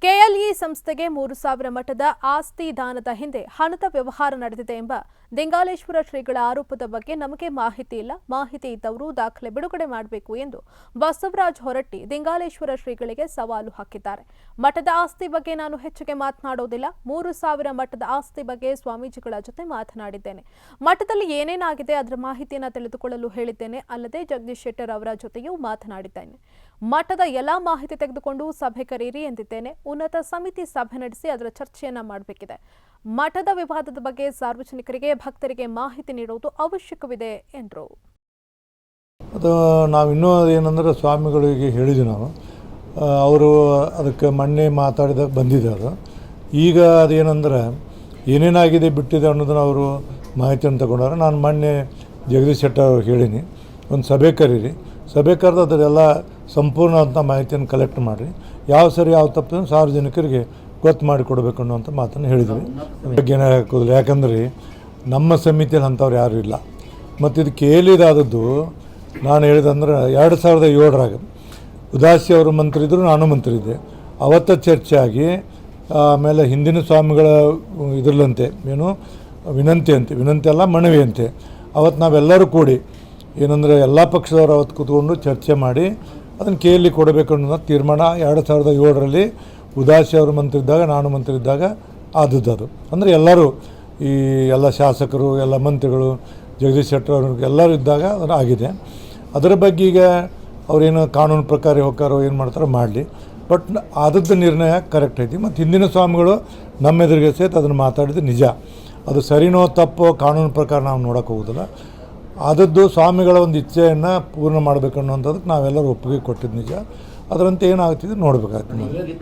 ¿Qué KLE ಸಂಸ್ಥೆಗೆ ಮೂರು ಸಾವಿರ ಮಠದ ಆಸ್ತಿ ದಾನದ ಹಿಂದೆ ಹಣದ ವ್ಯವಹಾರ ನಡೆದಿದೆ ಎಂಬ ದಿಂಗಾಲೇಶ್ವರ ಶ್ರೀಗಳ ಆರೋಪದ ಬಗ್ಗೆ ನಮಗೆ ಮಾಹಿತಿ ಇಲ್ಲ. ಮಾಹಿತಿ ಇದ್ದವರು ದಾಖಲೆ ಬಿಡುಗಡೆ ಮಾಡಬೇಕು ಎಂದು ಬಸವರಾಜ್ ಹೊರಟ್ಟಿ ದಿಂಗಾಲೇಶ್ವರ ಶ್ರೀಗಳಿಗೆ ಸವಾಲು ಹಾಕಿದ್ದಾರೆ. ಮಠದ ಆಸ್ತಿ ಬಗ್ಗೆ ನಾನು ಹೆಚ್ಚಿಗೆ ಮಾತನಾಡೋದಿಲ್ಲ. ಮೂರು ಸಾವಿರ ಮಠದ ಆಸ್ತಿ ಬಗ್ಗೆ ಸ್ವಾಮೀಜಿಗಳ ಜೊತೆ ಮಾತನಾಡಿದ್ದೇನೆ. ಮಠದಲ್ಲಿ ಏನೇನಾಗಿದೆ ಅದರ ಮಾಹಿತಿಯನ್ನು ತಿಳಿದುಕೊಳ್ಳಲು ಹೇಳಿದ್ದೇನೆ. ಅಲ್ಲದೆ ಜಗದೀಶ್ ಶೆಟ್ಟರ್ ಅವರ ಜೊತೆಯೂ ಮಾತನಾಡಿದ್ದೇನೆ. ಮಠದ ಎಲ್ಲಾ ಮಾಹಿತಿ ತೆಗೆದುಕೊಂಡು ಸಭೆ ಕರೆಯಿರಿ ಎಂದಿದ್ದೇನೆ. ಉನ್ನತ ಸಮಿತಿ ಸಭೆ ನಡೆಸಿ ಅದರ ಚರ್ಚೆಯನ್ನ ಮಾಡಬೇಕಿದೆ. ಮಠದ ವಿವಾದದ ಬಗ್ಗೆ ಸಾರ್ವಜನಿಕರಿಗೆ ಭಕ್ತರಿಗೆ ಮಾಹಿತಿ ನೀಡುವುದು ಅವಶ್ಯಕವಿದೆ ಎಂದರು. ಅದು ನಾವು ಇನ್ನೂ ಏನಂದ್ರೆ ಸ್ವಾಮಿಗಳಿಗೆ ಹೇಳಿದ್ವಿ ನಾವು. ಅವರು ಅದಕ್ಕೆ ಮೊನ್ನೆ ಮಾತಾಡಿದ ಬಂದಿದೆ ಅದು. ಈಗ ಅದೇನಂದ್ರೆ ಏನೇನಾಗಿದೆ ಬಿಟ್ಟಿದೆ ಅನ್ನೋದನ್ನ ಅವರು ಮಾಹಿತಿಯನ್ನು ತಗೊಂಡಾರೆ ನಾನು ಮೊನ್ನೆ ಜಗದೀಶ್ ಶೆಟ್ಟರ್ ಅವ್ರಿಗೆ ಹೇಳೀನಿ. ಒಂದು ಸಭೆ ಕರೀರಿ. ಸಭೆ ಕರೆದು ಅದರೆಲ್ಲ ಸಂಪೂರ್ಣವಂಥ ಮಾಹಿತಿಯನ್ನು ಕಲೆಕ್ಟ್ ಮಾಡಿರಿ. ಯಾವ ಸರಿ ಯಾವ ತಪ್ಪು ಸಾರ್ವಜನಿಕರಿಗೆ ಗೊತ್ತು ಮಾಡಿಕೊಡ್ಬೇಕು ಅನ್ನುವಂಥ ಮಾತನ್ನು ಹೇಳಿದ್ವಿ. ಬಗ್ಗೆ ಏನಾರು ಯಾಕಂದ್ರೆ ನಮ್ಮ ಸಮಿತಿಯಲ್ಲಿ ಅಂಥವ್ರು ಯಾರೂ ಇಲ್ಲ. ಮತ್ತು ಇದು ಕೇಳಿದಾದದ್ದು ನಾನು ಹೇಳಿದಂದ್ರೆ ಎರಡು ಸಾವಿರದ ಏಳರಾಗ ಉದಾಸಿ ಅವರು ಮಂತ್ರಿ ಇದ್ದರು ನಾನು ಮಂತ್ರಿ ಇದ್ದೆ. ಅವತ್ತ ಚರ್ಚೆ ಆಗಿ ಆಮೇಲೆ ಹಿಂದಿನ ಸ್ವಾಮಿಗಳ ಇದರಲ್ಲಂತೆ, ಏನು, ವಿನಂತಿ ಅಂತೆ, ವಿನಂತಿ ಅಲ್ಲ, ಮನವಿ ಅಂತೆ. ಅವತ್ತು ನಾವೆಲ್ಲರೂ ಕೂಡಿ, ಏನಂದರೆ ಎಲ್ಲ ಪಕ್ಷದವರು ಅವತ್ತು ಕೂತ್ಕೊಂಡು ಚರ್ಚೆ ಮಾಡಿ ಅದನ್ನು ಕೇಳಿ ಕೊಡಬೇಕು ಅನ್ನೋ ತೀರ್ಮಾನ. ಎರಡು ಸಾವಿರದ ಏಳರಲ್ಲಿ ಉದಾಸಿ ಅವರು ಮಂತ್ರಿ ಇದ್ದಾಗ ನಾನು ಮಂತ್ರಿ ಇದ್ದಾಗ ಆದದ್ದು ಅದು ಅಂದರೆ ಎಲ್ಲರೂ ಈ ಎಲ್ಲ ಶಾಸಕರು, ಎಲ್ಲ ಮಂತ್ರಿಗಳು, ಜಗದೀಶ್ ಶೆಟ್ಟರ್ ಅವರು ಎಲ್ಲರೂ ಇದ್ದಾಗ ಅದನ್ನು ಆಗಿದೆ. ಅದರ ಬಗ್ಗೆ ಈಗ ಅವರೇನು ಕಾನೂನು ಪ್ರಕಾರ ಹೋಗ್ತಾರೋ ಏನು ಮಾಡ್ತಾರೋ ಮಾಡಲಿ. ಬಟ್ ಆದದ್ದು ನಿರ್ಣಯ ಕರೆಕ್ಟ್ ಐತಿ. ಮತ್ತು ಹಿಂದಿನ ಸ್ವಾಮಿಗಳು ನಮ್ಮ ಎದುರಿಗೆ ಸೇತು ಅದನ್ನು ಮಾತಾಡಿದ್ದು ನಿಜ. ಅದು ಸರಿನೋ ತಪ್ಪೋ ಕಾನೂನು ಪ್ರಕಾರ ನಾವು ನೋಡೋಕೆ ಹೋಗೋದಿಲ್ಲ. ಆದದ್ದು ಸ್ವಾಮಿಗಳ ಒಂದು ಇಚ್ಛೆಯನ್ನು ಪೂರ್ಣ ಮಾಡಬೇಕು ಅನ್ನೋಂಥದ್ದಕ್ಕೆ ನಾವೆಲ್ಲರೂ ಒಪ್ಪಿಗೆ ಕೊಟ್ಟಿದ್ದು ನಿಜ. ಅದರಂತೆ ಏನಾಗ್ತಿದೆ ನೋಡಬೇಕಾಗ್ತದೆ.